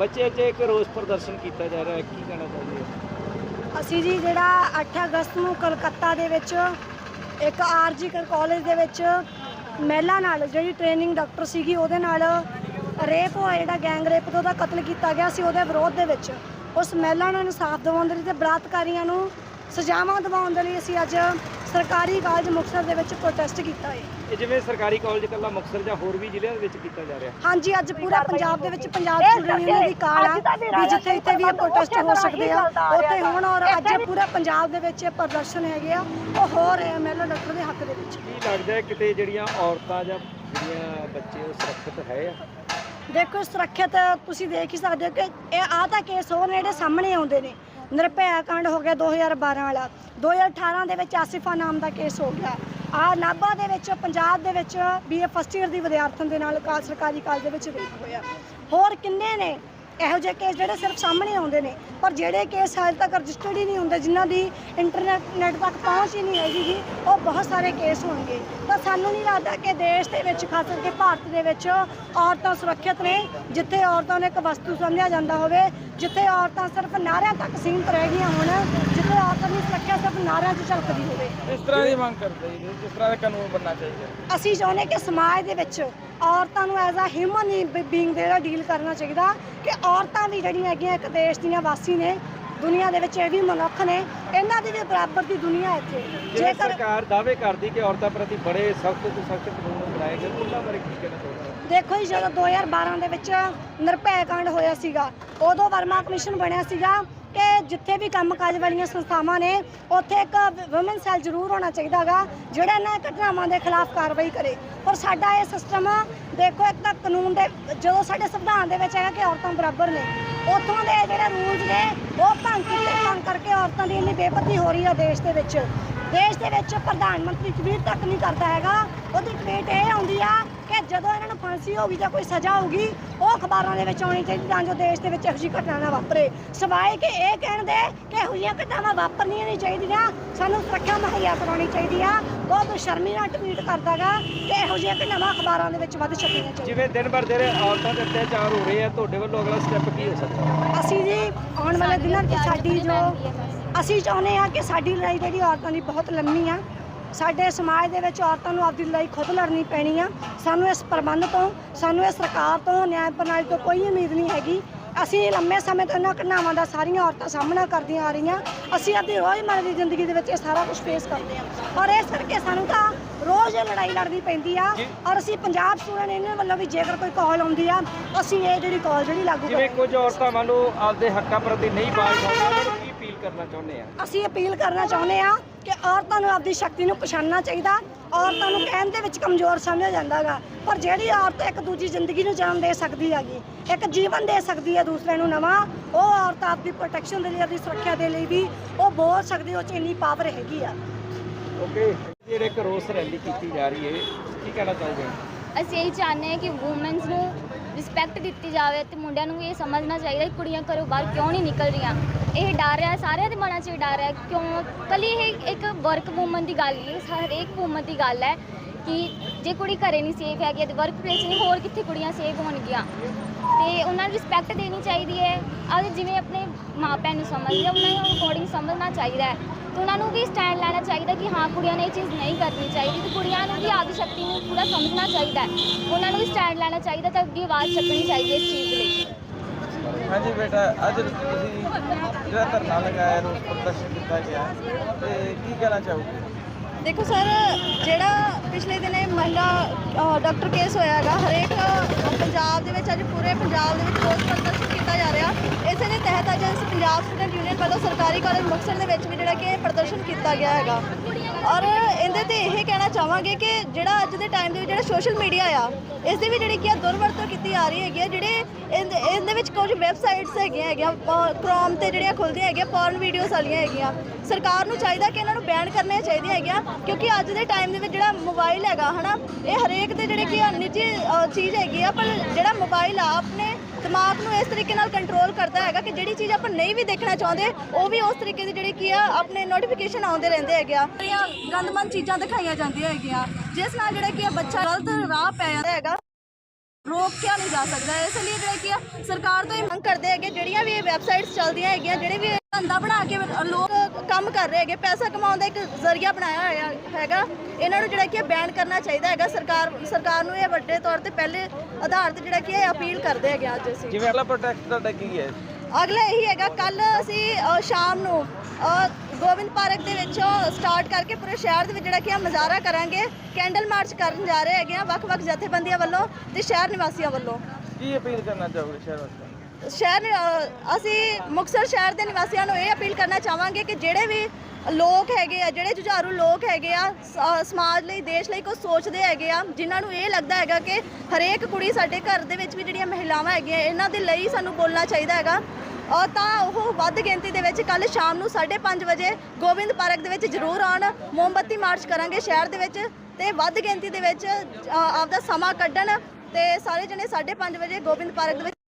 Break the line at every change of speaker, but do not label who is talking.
ਬੱਚੇ 'ਚ ਇੱਕ ਰੋਸ ਪ੍ਰਦਰਸ਼ਨ ਕੀਤਾ ਜਾ ਰਿਹਾ ਹੈ, ਕੀ ਕਹਿਣਾ ਚਾਹੁੰਦੇ ਹੋ?
ਅਸੀਂ ਜੀ ਜਿਹੜਾ 8 ਅਗਸਤ ਨੂੰ ਕਲਕੱਤਾ ਦੇ ਵਿੱਚ ਇੱਕ ਆਰਜੀਕਰ ਕਾਲਜ ਦੇ ਵਿੱਚ ਮਹਿਲਾ ਨਾਲ ਜਿਹੜੀ ਟ੍ਰੇਨਿੰਗ ਡਾਕਟਰ ਸੀਗੀ, ਉਹਦੇ ਨਾਲ ਰੇਪ ਹੋਇਆ, ਜਿਹੜਾ ਗੈਂਗ ਰੇਪ ਤੋਂ ਉਹਦਾ ਕਤਲ ਕੀਤਾ ਗਿਆ ਸੀ, ਉਹਦੇ ਵਿਰੋਧ ਦੇ ਵਿੱਚ। ਉਸ ਮਹਿਲਾ ਨੂੰ ਇਨਸਾਫ ਦਿਵਾਉਣ ਦੇ ਲਈ ਤੇ ਬਲਾਤਕਾਰੀਆਂ ਨੂੰ ਸਜ਼ਾਵਾਂ ਦਿਵਾਉਣ ਦੇ ਲਈ ਅਸੀਂ ਅੱਜ ਸਰਕਾਰੀ ਕਾਲਜ ਮੁਕਤਸਰ ਦੇ ਵਿੱਚ ਪ੍ਰੋਟੈਸਟ ਕੀਤਾ ਹੈ।
ਇਹ ਜਿਵੇਂ ਸਰਕਾਰੀ ਕਾਲਜ ਕੱਲਾ ਮੁਕਤਸਰ ਜਾਂ ਹੋਰ ਵੀ ਜ਼ਿਲ੍ਹਿਆਂ ਦੇ ਵਿੱਚ ਕੀਤਾ ਜਾ ਰਿਹਾ।
ਹਾਂਜੀ ਅੱਜ ਪੂਰਾ ਪੰਜਾਬ ਦੇ ਵਿੱਚ ਪੰਜਾਬ ਸਟੂਡੈਂਟ ਯੂਨੀਅਨ ਦੀ ਕਾਲ ਆ ਵੀ ਜਿੱਥੇ ਜਿੱਥੇ ਵੀ ਇਹ ਪ੍ਰੋਟੈਸਟ ਹੋ ਸਕਦੇ ਆ। ਉੱਥੇ ਹੋਣ ਔਰ ਅੱਜ ਪੂਰਾ ਪੰਜਾਬ ਦੇ ਵਿੱਚ ਇਹ ਪ੍ਰਦਰਸ਼ਨ ਹੈਗੇ ਆ। ਉਹ ਹੋ ਰਹੇ ਆ ਮਹਿਲਾ ਡਾਕਟਰ ਦੇ ਹੱਕ ਦੇ ਵਿੱਚ।
ਕੀ ਲੱਗਦਾ ਹੈ ਕਿਤੇ ਜਿਹੜੀਆਂ ਔਰਤਾਂ ਜਾਂ ਜਿਹੜੀਆਂ ਬੱਚੇ ਉਹ ਸੁਰੱਖਿਅਤ ਹੈ ਆ?
ਦੇਖੋ ਸੁਰੱਖਿਅਤ ਤੁਸੀਂ ਦੇਖ ਹੀ ਸਕਦੇ ਹੋ ਕਿ ਇਹ ਆ ਤਾਂ ਕੇਸ ਹੋ ਨੇ ਜਿਹੜੇ ਸਾਹਮਣੇ ਆਉਂਦੇ ਨੇ। ਨਿਰਭੈ ਕਾਂਡ ਹੋ ਗਿਆ 2012 ਵਾਲਾ। 2018 ਦੇ ਵਿੱਚ ਆਸਿਫਾ ਨਾਮ ਦਾ ਕੇਸ ਹੋ ਗਿਆ। ਆ ਨਾਭਾ ਦੇ ਵਿੱਚ, ਪੰਜਾਬ ਦੇ ਵਿੱਚ ਬੀਏ ਫਸਟ ਈਅਰ ਦੀ ਵਿਦਿਆਰਥਣ ਦੇ ਨਾਲ ਕਾ ਸਰਕਾਰੀ ਕਾਲਜ ਦੇ ਵਿੱਚ ਰੇਪ ਹੋਇਆ। ਹੋਰ ਕਿੰਨੇ ਨੇ? ਇਹੋ ਜਿਹੇ ਕੇਸ ਜਿਹੜੇ ਸਿਰਫ ਸਾਹਮਣੇ ਆਉਂਦੇ ਨੇ। ਪਰ ਜਿਹੜੇ ਕੇਸ ਹਾਲੇ ਤੱਕ ਰਜਿਸਟਰਡ ਹੀ ਨਹੀਂ ਹੁੰਦੇ, ਜਿਨ੍ਹਾਂ ਦੀ ਇੰਟਰਨੈਟ ਨੈਟ ਤੱਕ ਪਹੁੰਚ ਹੀ ਨਹੀਂ ਹੈਗੀ ਗੀ, ਉਹ ਬਹੁਤ ਸਾਰੇ ਕੇਸ ਹੋਣਗੇ। ਤਾਂ ਸਾਨੂੰ ਨਹੀਂ ਲੱਗਦਾ ਕਿ ਦੇਸ਼ ਦੇ ਵਿੱਚ ਖਾਸ ਕਰਕੇ ਭਾਰਤ ਦੇ ਵਿੱਚ ਔਰਤਾਂ ਸੁਰੱਖਿਅਤ ਨੇ ਜਿੱਥੇ ਔਰਤਾਂ ਨੂੰ ਇੱਕ ਵਸਤੂ ਸਮਝਿਆ ਜਾਂਦਾ ਹੋਵੇ ਜਿੱਥੇ ਔਰਤਾਂ ਸਿਰਫ ਨਾਰਿਆਂ ਤੱਕ ਸੀਮਿਤ ਰਹਿ ਗਈਆਂ ਹੋਣ ਜਿੱਥੇ ਔਰਤਾਂ ਦੀ ਸੁਰੱਖਿਆ ਸਿਰਫ ਨਾਰਿਆਂ 'ਚ ਝਲਕਦੀ ਹੋਵੇ।
ਇਸ ਤਰ੍ਹਾਂ ਦੀ ਮੰਗ ਕਰਦੇ ਜੀ ਜਿਸ ਤਰ੍ਹਾਂ ਦਾ ਕਾਨੂੰਨ ਬਣਨਾ ਚਾਹੀਦਾ
ਅਸੀਂ ਚਾਹੁੰਦੇ ਕਿ ਸਮਾਜ ਦੇ ਵਿੱਚ ਔਰਤਾਂ ਨੂੰ ਐਜ਼ ਅ ਹਿਊਮਨ ਬੀਇੰਗ ਜਿਹੜਾ ਡੀਲ ਕਰਨਾ ਚਾਹੀਦਾ ਕਿ ਔਰਤਾਂ ਵੀ ਜਿਹੜੀਆਂ ਹੈਗੀਆਂ ਇੱਕ ਦੇਸ਼ ਦੀਆਂ ਵਾਸੀ ਨੇ ਦੁਨੀਆ ਦੇ ਵਿੱਚ ਇਹ ਵੀ ਮਨੁੱਖ ਨੇ ਇਹਨਾਂ ਦੀ ਵੀ ਬਰਾਬਰ ਦੀ ਦੁਨੀਆ ਇੱਥੇ।
ਜੇ
ਜੇਕਰ
ਸਰਕਾਰ ਦਾਅਵੇ ਕਰਦੀ ਕਿ ਔਰਤਾਂ ਪ੍ਰਤੀ ਬੜੇ ਸਖਤ ਤੋਂ ਸਖਤ ਕਾਨੂੰਨ ਬਣਾਏ ਗਏ ਉਹਨਾਂ ਬਾਰੇ ਕੀ ਕਹਿਣਾ ਚਾਹੁੰਦੇ
ਦੇਖੋ ਜੀ ਜਦੋਂ 2012 ਦੇ ਵਿੱਚ ਨਿਰਭੈ ਕਾਂਡ ਹੋਇਆ ਸੀਗਾ ਉਦੋਂ ਵਰਮਾ ਕਮਿਸ਼ਨ ਬਣਿਆ ਸੀਗਾ ਕਿ ਜਿੱਥੇ ਵੀ ਕੰਮਕਾਜ ਵਾਲੀਆਂ ਸੰਸਥਾਵਾਂ ਨੇ, ਉੱਥੇ ਇੱਕ ਔਮਨ ਸੈੱਲ ਜ਼ਰੂਰ ਹੋਣਾ ਚਾਹੀਦਾਗਾ ਜਿਹੜਾ ਇਹਨਾਂ ਘਟਨਾਵਾਂ ਦੇ ਖਿਲਾਫ ਕਾਰਵਾਈ ਕਰੇ। ਪਰ ਸਾਡਾ ਇਹ ਸਿਸਟਮ ਦੇਖੋ ਇੱਕ ਤਾਂ ਕਾਨੂੰਨ ਦੇ, ਜਦੋਂ ਸਾਡੇ ਸੰਵਿਧਾਨ ਦੇ ਵਿੱਚ ਹੈਗਾ ਕਿ ਔਰਤਾਂ ਬਰਾਬਰ ਨੇ, ਉੱਥੋਂ ਦੇ ਜਿਹੜੇ ਰੂਲਸ ਨੇ, ਉਹ ਭੰਗ ਕੀਤੇ, ਭੰਗ ਕਰਕੇ ਔਰਤਾਂ ਦੀ ਇੰਨੀ ਬੇਪਤੀ ਹੋ ਰਹੀ ਹੈ ਦੇਸ਼ ਦੇ ਵਿੱਚ। ਦੇਸ਼ ਦੇ ਵਿੱਚ ਪ੍ਰਧਾਨ ਮੰਤਰੀ ਟਵੀਟ ਤੱਕ ਨਹੀਂ ਕਰਦਾ ਹੈਗਾ। ਉਹਦੀ ਟਵੀਟ ਇਹ ਆਉਂਦੀ ਆ ਕਿ ਜਦੋਂ ਇਹਨਾਂ ਨੂੰ ਫਾਂਸੀ ਹੋਗੀ ਜਾਂ ਕੋਈ ਸਜ਼ਾ ਹੋਊਗੀ ਉਹ ਅਖਬਾਰਾਂ ਦੇ ਵਿੱਚ ਆਉਣੀ ਚਾਹੀਦੀ ਤਾਂ ਜੋ ਦੇਸ਼ ਦੇ ਵਿੱਚ ਇਹੋ ਜਿਹੀ ਘਟਨਾ ਨਾ ਵਾਪਰੇ। ਸਿਵਾਏ ਕਿ ਇਹ ਕਹਿਣ ਦੇ ਕਿ ਇਹੋ ਜਿਹੀਆਂ ਘਟਨਾਵਾਂ ਵਾਪਰਨੀਆਂ ਨਹੀਂ ਚਾਹੀਦੀਆਂ ਸਾਨੂੰ ਸੁਰੱਖਿਆ ਮੁਹੱਈਆ ਕਰਾਉਣੀ ਚਾਹੀਦੀ ਆ। ਬਹੁਤ ਸ਼ਰਮੀ ਨਾਲ ਟਵੀਟ ਕਰਦਾਗਾ ਕਿ ਇਹੋ ਜਿਹੀਆਂ ਘਟਨਾਵਾਂ ਅਖਬਾਰਾਂ ਦੇ ਵਿੱਚ ਵੱਧ ਛਪਣੀਆਂ ਚਾਹੀਦੀਆਂ।
ਜਿਵੇਂ ਦਿਨ ਭਰ ਦਿਨ ਔਰਤਾਂ ਦੇ ਅਤਿਆਚਾਰ ਹੋ ਰਹੇ ਆ ਤੁਹਾਡੇ ਵੱਲੋਂ ਅਗਲਾ ਸਟੈਪ ਕੀ ਹੋ ਸਕਦਾ? ਹੈ
ਅਸੀਂ ਜੀ ਆਉਣ ਵਾਲੇ ਦਿਨਾਂ 'ਚ ਸਾਡੀ ਜੋ ਅਸੀਂ ਚਾਹੁੰਦੇ ਆ ਕਿ ਸਾਡੀ ਲੜਾਈ ਜਿਹੜੀ ਔਰਤਾਂ ਦੀ ਬਹੁਤ ਲੰਮੀ ਆ ਸਾਡੇ ਸਮਾਜ ਦੇ ਵਿੱਚ ਔਰਤਾਂ ਨੂੰ ਆਪਦੀ ਲੜਾਈ ਖੁਦ ਲੜਨੀ ਪੈਣੀ ਆ। ਸਾਨੂੰ ਇਸ ਪ੍ਰਬੰਧ ਤੋਂ ਸਾਨੂੰ ਇਸ ਸਰਕਾਰ ਤੋਂ ਨਿਆਂ ਪ੍ਰਣਾਲੀ ਤੋਂ ਕੋਈ ਉਮੀਦ ਨਹੀਂ ਹੈਗੀ। ਅਸੀਂ ਲੰਮੇ ਸਮੇਂ ਤੋਂ ਇਹਨਾਂ ਘਟਨਾਵਾਂ ਦਾ ਸਾਰੀਆਂ ਔਰਤਾਂ ਸਾਹਮਣਾ ਕਰਦੀਆਂ ਆ ਰਹੀਆਂ। ਅਸੀਂ ਆਪਣੀ ਰੋਜ਼ਮਰ੍ਹਾ ਦੀ ਜ਼ਿੰਦਗੀ ਦੇ ਵਿੱਚ ਇਹ ਸਾਰਾ ਕੁਝ ਫੇਸ ਕਰਦੇ ਹਾਂ ਔਰ ਇਸ ਕਰਕੇ ਸਾਨੂੰ ਤਾਂ ਰੋਜ਼ ਇਹ ਲੜਾਈ ਲੜਨੀ ਪੈਂਦੀ ਆ। ਔਰ ਅਸੀਂ ਪੰਜਾਬ ਸਟੂਡੈਂਟ ਇਹਨਾਂ ਵੱਲੋਂ ਵੀ ਜੇਕਰ ਕੋਈ ਕਾਲ ਆਉਂਦੀ ਆ ਅਸੀਂ ਇਹ ਜਿਹੜੀ ਕਾਲ ਜਿਹੜੀ ਲਾਗੂ
ਜਿਵੇਂ
ਕਰਾਂਗੇ।
ਕੁਝ ਔਰਤਾਂ ਲਓ ਆਪਦੇ ਹੱਕਾਂ ਪ੍ਰਤੀ ਨਹੀਂ ਬਾਜ਼ ਆਉਂਦੀਆਂ ਅਪੀਲ ਕਰਨਾ ਚਾਹੁੰਦੇ ਆ?
ਅਸੀਂ ਅਪੀਲ ਕਰਨਾ ਚਾਹੁੰਦੇ ਆ ਕਿ ਔਰਤਾਂ ਨੂੰ ਆਪਦੀ ਸ਼ਕਤੀ ਨੂੰ ਪਛਾਣਨਾ ਚਾਹੀਦਾ। ਔਰਤਾਂ ਨੂੰ ਕਹਿਣ ਦੇ ਵਿੱਚ ਕਮਜ਼ੋਰ ਸਮਝਿਆ ਜਾਂਦਾਗਾ। ਪਰ ਜਿਹੜੀ ਔਰਤ ਇੱਕ ਦੂਜੀ ਜ਼ਿੰਦਗੀ ਨੂੰ ਜਨਮ ਦੇ ਸਕਦੀ ਹੈਗੀ ਇੱਕ ਜੀਵਨ ਦੇ ਸਕਦੀ ਹੈ ਦੂਸਰੇ ਨੂੰ ਨਵਾਂ ਉਹ ਔਰਤ ਆਪਦੀ ਪ੍ਰੋਟੈਕਸ਼ਨ ਦੇ ਲਈ ਆਪਦੀ ਸੁਰੱਖਿਆ ਦੇ ਲਈ ਵੀ ਉਹ ਬੋਲ ਸਕਦੀ ਉਹ ਚ ਇੰਨੀ ਪਾਵਰ ਹੈਗੀ ਆ।
ਓਕੇ ਜਿਹੜੇ ਇੱਕ ਰੋਸ ਰੈਲੀ ਕੀਤੀ ਜਾ ਰਹੀ ਹੈ। ਕੀ ਕਹਿਣਾ ਚਾਹੋਗੇ?
ਅਸੀਂ ਇਹੀ ਚਾਹੁੰਦੇ ਹਾਂ ਕਿ ਔਮਨਸ ਨੂੰ ਰਿਸਪੈਕਟ ਦਿੱਤੀ ਜਾਵੇ ਤੇ ਮੁੰਡਿਆਂ ਨੂੰ ਇਹ ਸਮਝਣਾ ਚਾਹੀਦਾ ਕਿ ਕੁੜੀਆਂ ਘਰੋਂ ਬਾਹਰ ਕਿਉਂ ਨਹੀਂ ਨਿਕਲ ਰਹੀਆਂ। ਇਹ ਡਰ ਹੈ ਸਾਰਿਆਂ ਦੇ ਮਨਾਂ 'ਚ ਇਹ ਡਰ ਹੈ ਕਿਉਂ? ਕੱਲੀ ਇਹ ਇੱਕ ਵਰਕ ਵੂਮਨ ਦੀ ਗੱਲ ਨਹੀਂ ਹਰੇਕ ਵੂਮਨ ਦੀ ਗੱਲ ਹੈ ਕਿ ਜੇ ਕੁੜੀ ਘਰੇ ਨਹੀਂ ਸੇਫ ਹੈਗੀ ਤੇ ਵਰਕ ਪਲੇਸ ਨਹੀਂ ਹੋਰ ਕਿੱਥੇ ਕੁੜੀਆਂ ਸੇਫ ਹੋਣਗੀਆਂ? ਤੇ ਉਹਨਾਂ ਨੂੰ ਰਿਸਪੈਕਟ ਦੇਣੀ ਚਾਹੀਦੀ ਹੈ। ਆ ਜਿਵੇਂ ਆਪਣੇ ਮਾਪਿਆਂ ਨੂੰ ਸਮਝਦੇ ਆ, ਉਹਨਾਂ ਨੂੰ ਅਕੋਰਡਿੰਗ ਸਮਝਣਾ ਚਾਹੀਦਾ ਹੈ। ਤੇ ਉਹਨਾਂ ਨੂੰ ਵੀ ਸਟੈਂਡ ਲੈਣਾ ਚਾਹੀਦਾ ਕਿ ਹਾਂ ਕੁੜੀਆਂ ਨੇ ਇਹ ਚੀਜ਼ ਨਹੀਂ ਕਰਨੀ ਚਾਹੀਦੀ। ਤੇ ਕੁੜੀਆਂ ਨੂੰ ਵੀ ਆਪਦੀ ਸ਼ਕਤੀ ਨੂੰ ਪੂਰਾ ਸਮਝਣਾ ਚਾਹੀਦਾ ਹੈ। ਉਹਨਾਂ ਨੂੰ ਵੀ ਸਟੈਂਡ ਲੈਣਾ ਚਾਹੀਦਾ ਤਾਂ ਅੱਗੇ ਆਵਾਜ਼ ਚੱਕਣੀ ਚਾਹੀਦੀ ਹੈ ਇਸ ਚੀਜ਼ ਲਈ।
ਹਾਂਜੀ ਬੇਟਾ, ਅੱਜ ਤੁਸੀਂ ਜਿਹੜਾ ਧਰਨਾ ਲਗਾਇਆ ਰੋਸ ਪ੍ਰਦਰਸ਼ਨ ਕੀਤਾ ਗਿਆ, ਤੇ ਕੀ ਕਹਿਣਾ ਚਾਹੋਗੇ?
ਦੇਖੋ ਸਰ, ਜਿਹੜਾ ਪਿਛਲੇ ਦਿਨੇ ਮਹਿਲਾ ਡਾਕਟਰ ਕੇਸ ਹੋਇਆ ਹੈਗਾ, ਹਰੇਕ ਪੰਜਾਬ ਦੇ ਵਿੱਚ, ਅੱਜ ਪੂਰੇ ਪੰਜਾਬ ਦੇ ਵਿੱਚ ਰੋਸ ਪ੍ਰਦਰਸ਼ਨ ਕੀਤਾ ਜਾ ਰਿਹਾ। ਇਸੇ ਦੇ ਤਹਿਤ ਅੱਜ ਪੰਜਾਬ ਸਟੂਡੈਂਟ ਯੂਨੀਅਨ ਵੱਲੋਂ ਸਰਕਾਰੀ ਕਾਲਜ ਮੁਕਤਸਰ ਦੇ ਵਿੱਚ ਵੀ ਜਿਹੜਾ ਕਿ ਪ੍ਰਦਰਸ਼ਨ ਕੀਤਾ ਗਿਆ ਹੈਗਾ। ਔਰ ਇਹਦੇ ਤੇ ਇਹ ਕਹਿਣਾ ਚਾਹਾਂਗੇ ਕਿ ਜਿਹੜਾ ਅੱਜ ਦੇ ਟਾਈਮ ਦੇ ਵਿੱਚ ਜਿਹੜਾ ਸੋਸ਼ਲ ਮੀਡੀਆ ਆ ਇਸ ਦੀ ਵੀ ਜਿਹੜੀ ਕੀ ਆ ਦੁਰਵਰਤੋਂ ਕੀਤੀ ਆ ਰਹੀ ਹੈਗੀ ਆ, ਜਿਹੜੇ ਇਹਦੇ ਇਹਦੇ ਵਿੱਚ ਕੁਝ ਵੈਬਸਾਈਟਸ ਹੈਗੀਆਂ ਹੈਗੀਆਂ ਕ੍ਰੋਮ ਤੇ ਜਿਹੜੀਆਂ ਖੁੱਲਦੀਆਂ ਹੈਗੀਆਂ ਪੌਰਨ ਵੀਡੀਓਜ਼ ਵਾਲੀਆਂ ਹੈਗੀਆਂ। ਸਰਕਾਰ ਨੂੰ ਚਾਹੀਦਾ ਕਿ ਇਹਨਾਂ ਨੂੰ ਬੈਨ ਕਰਨੀਆਂ ਚਾਹੀਦੀਆਂ ਹੈਗੀਆਂ, ਕਿਉਂਕਿ ਅੱਜ ਦੇ ਟਾਈਮ ਦੇ ਵਿੱਚ ਜਿਹੜਾ ਮੋਬਾਈਲ ਹੈਗਾ, ਹਨਾ, ਇਹ ਹਰੇਕ ਦੇ ਜਿਹੜੇ ਕੀ ਆ ਨਿੱਜੀ ਚੀਜ਼ ਹੈਗੀ ਆ, ਪਰ ਜਿਹੜਾ ਮੋਬਾਈਲ ਆ, ਆਪਣੇ ਦਿਮਾਗ ਨੂੰ ਇਸ ਤਰੀਕੇ ਨਾਲ ਕੰਟਰੋਲ ਕਰਦਾ ਹੈਗਾ ਕਿ ਜਿਹੜੀ ਚੀਜ਼ ਆਪਾਂ ਨਹੀਂ ਵੀ ਦੇਖਣਾ ਚਾਹੁੰਦੇ, ਉਹ ਵੀ ਉਸ ਤਰੀਕੇ ਦੀ ਜਿਹੜੀ ਕੀ ਆ, ਆਪਣੇ ਨੋਟੀਫਿਕੇਸ਼ਨ ਆਉਂਦੇ ਰਹਿੰਦੇ ਹੈਗੇ ਆ। ਗੰਦਮੰਦ ਚੀਜ਼ਾਂ ਦਿਖਾਈਆਂ ਜਾਂਦੀਆਂ ਹੈਗੀਆਂ, ਜਿਸ ਨਾਲ ਜਿਹੜਾ ਕੀ ਆ, ਬੱਚਾ ਗਲਤ ਰਾਹ ਪੈ ਜਾਂਦਾ ਹੈਗਾ ਰੋਕਿਆ ਨਹੀਂ ਜਾ ਸਕਦਾ? ਇਸ ਲਈ ਜਿਹੜਾ ਕੀ ਆ, ਸਰਕਾਰ ਤੋਂ ਇਹ ਮੰਗ ਕਰਦੇ ਹੈਗੇ, ਜਿਹੜੀਆਂ ਵੀ ਵੈਬਸਾਈਟਸ ਚੱਲਦੀਆਂ ਹੈਗੀਆਂ, ਜਿਹੜੇ ਵੀ ਧੰਦਾ ਬਣਾ ਕੇ ਲੋਕ ਕੰਮ ਕਰ ਰਹੇ ਹੈਗੇ ਪੈਸਾ ਕਮਾਉਣ ਦਾ ਇੱਕ ਜ਼ਰੀਆ ਬਣਾਇਆ ਹੋਇਆ ਹੈਗਾ। ਇਹਨਾਂ ਨੂੰ ਜਿਹੜਾ ਕੀ ਬੈਨ ਕਰਨਾ ਚਾਹੀਦਾ ਹੈਗਾ ਸਰਕਾਰ ਸਰਕਾਰ ਨੂੰ ਇਹ ਵੱਡੇ ਤੌਰ ਤੇ ਪਹਿਲੇ ਆਧਾਰ ਤੇ ਜਿਹੜਾ ਕੀ ਹੈ ਅਪੀਲ ਕਰਦੇ ਹੈਗੇ ਅੱਜ ਅਸੀਂ।
ਜਿਵੇਂ ਅਗਲਾ ਪ੍ਰੋਟੈਕਟ ਤੁਹਾਡਾ ਕੀ ਹੈ?
ਅਗਲਾ ਇਹੀ ਹੈਗਾ ਕੱਲ ਅਸੀਂ ਸ਼ਾਮ ਨੂੰ ਗੋਬਿੰਦ ਪਾਰਕ ਦੇ ਵਿੱਚੋਂ ਸਟਾਰਟ ਕਰਕੇ ਪੂਰੇ ਸ਼ਹਿਰ ਦੇ ਵਿੱਚ ਜਿਹੜਾ ਕਿ ਆ ਮੁਜ਼ਾਹਰਾ ਕਰਾਂਗੇ। ਕੈਂਡਲ ਮਾਰਚ ਕਰਨ ਜਾ ਰਹੇ ਹੈਗੇ ਆ ਵੱਖ-ਵੱਖ ਜਥੇਬੰਦੀਆਂ ਵੱਲੋਂ ਤੇ ਸ਼ਹਿਰ ਨਿਵਾਸੀਆਂ ਵੱਲੋਂ।
ਕੀ ਅਪੀਲ ਕਰਨਾ ਚਾਹੋਗੇ ਸ਼ਹਿਰ ਵਾਸੀਆਂ
ਸ਼ਹਿਰ ਅਸੀਂ ਮੁਕਤਸਰ ਸ਼ਹਿਰ ਦੇ ਨਿਵਾਸੀਆਂ ਨੂੰ ਇਹ ਅਪੀਲ ਕਰਨਾ ਚਾਹਾਂਗੇ ਕਿ ਜਿਹੜੇ ਵੀ ਲੋਕ ਹੈਗੇ ਆ ਜਿਹੜੇ ਜੁਝਾਰੂ ਲੋਕ ਹੈਗੇ ਆ ਸਮਾਜ ਲਈ ਦੇਸ਼ ਲਈ ਕੁਝ ਸੋਚਦੇ ਹੈਗੇ ਆ ਜਿਨ੍ਹਾਂ ਨੂੰ ਇਹ ਲੱਗਦਾ ਹੈਗਾ ਕਿ ਹਰੇਕ ਕੁੜੀ ਸਾਡੇ ਘਰ ਦੇ ਵਿੱਚ ਵੀ ਜਿਹੜੀਆਂ ਮਹਿਲਾਵਾਂ ਹੈਗੀਆਂ ਇਹਨਾਂ ਦੇ ਲਈ ਸਾਨੂੰ ਬੋਲਣਾ ਚਾਹੀਦਾ ਹੈਗਾ। ਅ, ਤਾਂ ਉਹ ਵੱਧ ਗਿਣਤੀ ਦੇ ਵਿੱਚ ਕੱਲ ਸ਼ਾਮ ਨੂੰ 5:30 ਵਜੇ ਗੋਬਿੰਦ ਪਾਰਕ ਦੇ ਵਿੱਚ ਜ਼ਰੂਰ ਆਉਣ। ਮੋਮਬੱਤੀ ਮਾਰਚ ਕਰਾਂਗੇ ਸ਼ਹਿਰ ਦੇ ਵਿੱਚ ਤੇ ਵੱਧ ਗਿਣਤੀ ਦੇ ਵਿੱਚ ਆਪਦਾ ਸਮਾਂ ਕੱਢਣ ਤੇ ਸਾਰੇ ਜਣੇ 5:30 ਵਜੇ ਗੋਬਿੰਦ ਪਾਰਕ ਦੇ ਵਿੱਚ